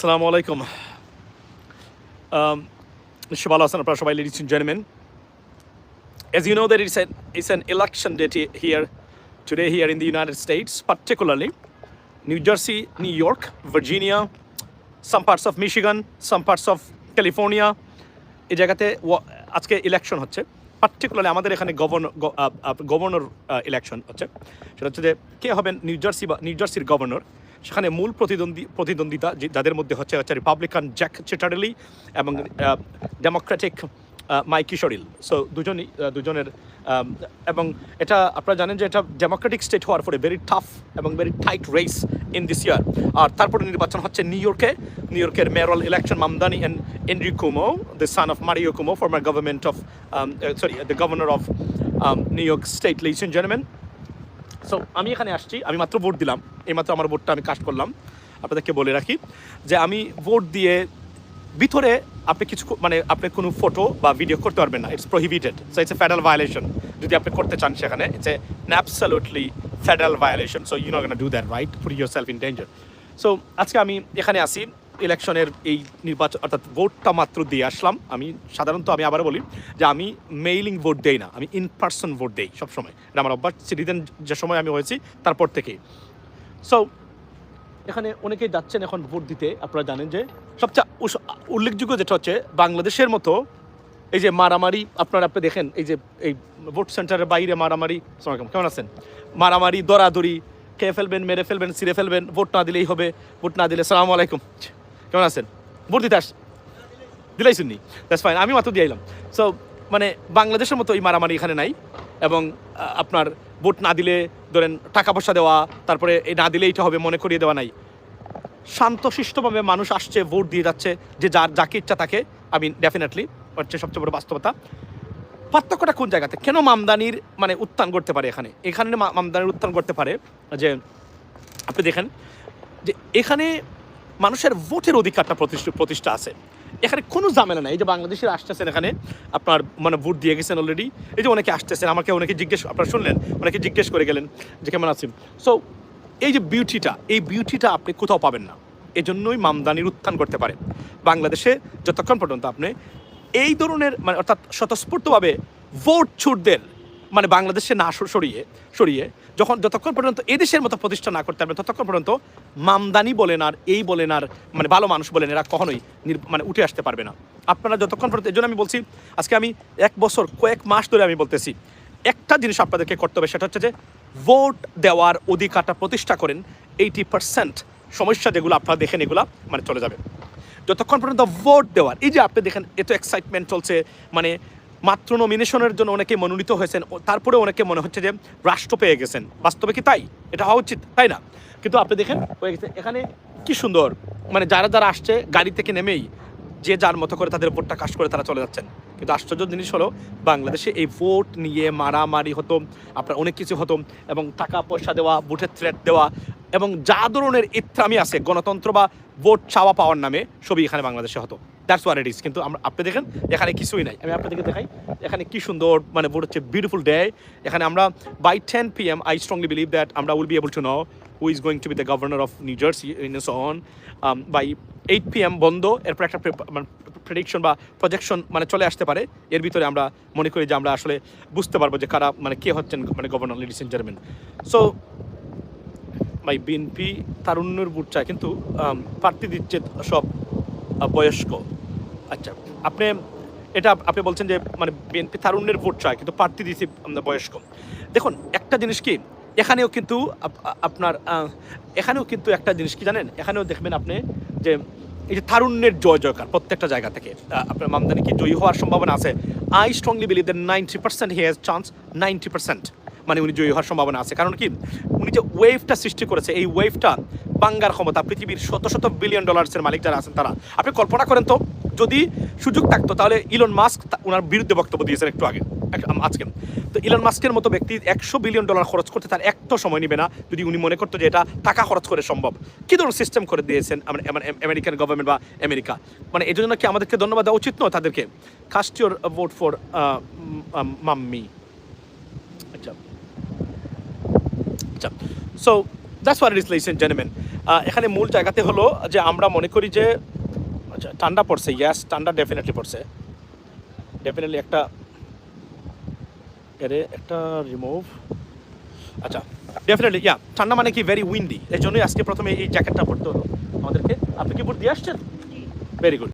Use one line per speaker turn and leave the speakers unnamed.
আসসালামু আলাইকুম। um, নিশ্চয় ভালো আছেন আপনারা সবাই ladies and gentleman as you know that it's an it's an election date here today here in the United States particularly New Jersey New York Virginia some parts of Michigan some parts of California এই জায়গাতে আজকে election হচ্ছে। Particularly আমাদের এখানে governor governor election হচ্ছে। সেটা হচ্ছে যে কে হবেন নিউ জার্সি বা নিউ জার্সির গভর্নর সেখানে মূল প্রতিদ্বন্দ্বী প্রতিদ্বন্দ্বিতা যাদের মধ্যে হচ্ছে হচ্ছে রিপাবলিকান জ্যাক চেটারেলি এবং ডেমোক্রেটিক মাইকি শরিল সো দুজনই দুজনের এবং এটা আপনারা জানেন যে এটা ডেমোক্রেটিক স্টেট হওয়ার পরে ভেরি টাফ এবং very tight race in this year আর তারপরে নির্বাচন হচ্ছে নিউ ইয়র্কে নিউ ইয়র্কের mayoral election Mamdani and Andrew Cuomo the son of Mario Cuomo former government of sorry the governor of New York state lease and gentleman so আমি এখানে আসছি, আমি মাত্র ভোট দিলাম, এইমাত্র আমার ভোটটা আমি কাস্ট করলাম। আপনাদেরকে বলে রাখি যে আমি ভোট দিয়ে ভিতরে আপনি কিছু মানে আপনি কোনো ফটো বা ভিডিও করতে পারবেন না it's prohibited so it's a federal violation যদি আপনি করতে চান সেখানে it's a absolutely federal violation so you not do that right put yourself in danger so আজকে আমি এখানে আসি ইলেকশনের এই নির্বাচন, অর্থাৎ ভোটটা মাত্র দিয়ে আসলাম। আমি সাধারণত আমি আবার বলি যে আমি মেইলিং ভোট দেই না, আমি ইন পার্সন ভোট দেই সবসময়। এটা আমার অভ্যাস। সিটিজেন যে সময় আমি হয়েছি, তারপর থেকেই। সো এখানে অনেকেই যাচ্ছেন এখন ভোট দিতে। আপনারা জানেন যে সবচেয়ে উল্লেখযোগ্য যেটা হচ্ছে, বাংলাদেশের মতো এই যে মারামারি, আপনারা আপনি দেখেন, এই যে, এই ভোট সেন্টারের বাইরে মারামারি। কেমন আছেন? মারামারি, দরাদরি, খেয়ে ফেলবেন, মেরে ফেলবেন, ছিঁড়ে ফেলবেন, ভোট না দিলেই হবে, ভোট না দিলে সালামু আলাইকুম। কেমন আছেন? ভোট দিতে আস দিলাই শুননি দ্যাটস ফাইন আমি মাত্র দিয়ে সো মানে বাংলাদেশের মতো এই মারামারি এখানে নাই এবং আপনার ভোট না দিলে ধরেন টাকা পয়সা দেওয়া, তারপরে এই না দিলে এইটা হবে, মনে করিয়ে দেওয়া নাই। শান্তশিষ্টভাবে মানুষ আসছে, ভোট দিয়ে যাচ্ছে, যে যার, যাকে ইচ্ছা তাকে আমি ডেফিনেটলি হচ্ছে সবচেয়ে বড় বাস্তবতা। পার্থক্যটা কোন জায়গাতে? কেন মামদানির মানে উত্থান করতে পারে এখানে? এখানে মামদানির উত্থান করতে পারে যে, আপনি দেখেন, যে এখানে মানুষের ভোটের অধিকারটা প্রতিষ্ঠা প্রতিষ্ঠা আছে। এখানে কোনো ঝামেলা নাই। এই যে বাংলাদেশের আসতেছেন এখানে, আপনার মানে ভোট দিয়ে গেছেন অলরেডি এই যে অনেকে আসতেছেন, আমাকে অনেকে জিজ্ঞেস আপনারা শুনলেন, অনেকে জিজ্ঞেস করে গেলেন যে কেমন আছেন। সো এই যে বিউটিটা এই বিউটিটা আপনি কোথাও পাবেন না। এজন্যই মামদানির উত্থান করতে পারে। বাংলাদেশে যতক্ষণ পর্যন্ত আপনি এই ধরনের মানে অর্থাৎ স্বতঃস্ফূর্তভাবে ভোট ছুটদের মানে বাংলাদেশে না সরিয়ে সরিয়ে, যখন যতক্ষণ পর্যন্ত এদেশের মতো প্রতিষ্ঠা না করতে পারবে, ততক্ষণ পর্যন্ত মামদানি বলেন আর এই বলেন আর মানে ভালো মানুষ বলেন এরা কখনোই মানে উঠে আসতে পারবে না। আপনারা যতক্ষণ পর্যন্ত, এই জন্য আমি বলছি, আজকে আমি এক বছর, কয়েক মাস ধরে আমি বলতেছি, একটা জিনিস আপনাদেরকে করতে হবে, সেটা হচ্ছে যে ভোট দেওয়ার অধিকারটা প্রতিষ্ঠা করেন এইটি পার্সেন্ট সমস্যা যেগুলো আপনারা দেখেন এগুলা মানে চলে যাবে। যতক্ষণ পর্যন্ত ভোট দেওয়ার, এই যে আপনি দেখেন, এত এক্সাইটমেন্ট চলছে মানে মাত্র নমিনেশনের জন্য অনেকে মনোনীত হয়েছেন। তারপরে অনেকে মনে হচ্ছে যে রাষ্ট্র পেয়ে গেছেন। বাস্তবে কি তাই? এটা হওয়া উচিত তাই না? কিন্তু আপনি দেখেন হয়ে গেছে। এখানে কি সুন্দর মানে যারা যারা আসছে গাড়ি থেকে নেমেই যে যার মতো করে তাদের ভোটটা কাজ করে তারা চলে যাচ্ছেন। কিন্তু আশ্চর্য জিনিস হলো, বাংলাদেশে এই ভোট নিয়ে মারামারি হতো, আপনার অনেক কিছু হতো, এবং টাকা পয়সা দেওয়া, ভোটের থ্রেট দেওয়া, এবং যা ধরনের ইত্রামি আছে, গণতন্ত্র বা ভোট চাওয়া পাওয়ার নামে, সবই এখানে বাংলাদেশে হতো। দ্যাটস ওয়ার ইট ইস কিন্তু আমরা, আপনি দেখেন, এখানে কিছুই নাই। আমি আপনাদেরকে দেখাই, এখানে কি সুন্দর মানে ভোট হচ্ছে বিউটিফুল ডে এখানে আমরা by ten P M I strongly believe that আমরা will be able to know who is going to be the governor of New Jersey in on by eight P M বন্ধ, এরপর একটা prediction বা projection মানে চলে আসতে পারে। এর ভিতরে আমরা মনে করি যে আমরা আসলে বুঝতে পারব যে কারা মানে কে হচ্ছেন মানে governor ladies and gentleman so ভাই বিএনপি তারুণ্যের বুট চায়, কিন্তু প্রার্থী দিচ্ছে সব বয়স্ক। আচ্ছা আপনি, এটা আপনি বলছেন যে মানে বিএনপি তারুণ্যের ভোট চায়, কিন্তু প্রার্থী দিচ্ছে বয়স্ক। দেখুন, একটা জিনিস কি, এখানেও কিন্তু আপনার এখানেও কিন্তু একটা জিনিস কি জানেন? এখানেও দেখবেন আপনি যে এই যে তারুণ্যের জয় জয়কার প্রত্যেকটা জায়গা থেকে আপনার মামদানি কি জয়ী হওয়ার সম্ভাবনা আছে? I strongly believe that ninety percent he has chance ninety percent মানে উনি জয়ী হওয়ার সম্ভাবনা আছে। কারণ কি, উনি যে ওয়েভটা সৃষ্টি করেছে, এই ওয়েভটা বাঙ্গার ক্ষমতা, পৃথিবীর শত শত বিলিয়ন ডলার্সের মালিক যারা আছেন তারা। আপনি কল্পনা করেন তো, যদি সুযোগ থাকতো, তাহলে ইলন মাস্ক ওনার বিরুদ্ধে বক্তব্য দিয়েছেন একটু আগে। আজকে। তো ইলন মাস্কের মতো ব্যক্তি একশো বিলিয়ন ডলার খরচ করতে তার একটু সময় নেবে না, যদি উনি মনে করতো যে এটা টাকা খরচ করে সম্ভব। কী ধরনের সিস্টেম করে দিয়েছেন আম- আম- আমেরিকান গভর্নমেন্ট বা আমেরিকা মানে এই জন্য কি আমাদেরকে ধন্যবাদ দেওয়া উচিত নয় তাদেরকে? Cast your vote for mummy. আচ্ছা। আচ্ছা। সো দ্যাটস ওয়ার ইস লিসেন জেনেমেন এখানে মূল জায়গাতে হলো যে আমরা মনে করি যে আচ্ছা ঠান্ডা পড়ছে ইয়াস ঠান্ডা ডেফিনেটলি পড়ছে। ডেফিনেটলি একটা এরে একটা রিমুভ আচ্ছা ডেফিনেটলি ইয়া ঠান্ডা মানে কি? ভেরি উইন্ডি এই জন্যই আজকে প্রথমে এই জ্যাকেটটা পরতে হলো। আমাদেরকে আপনি কি বুট দিয়ে আসছেন? Very good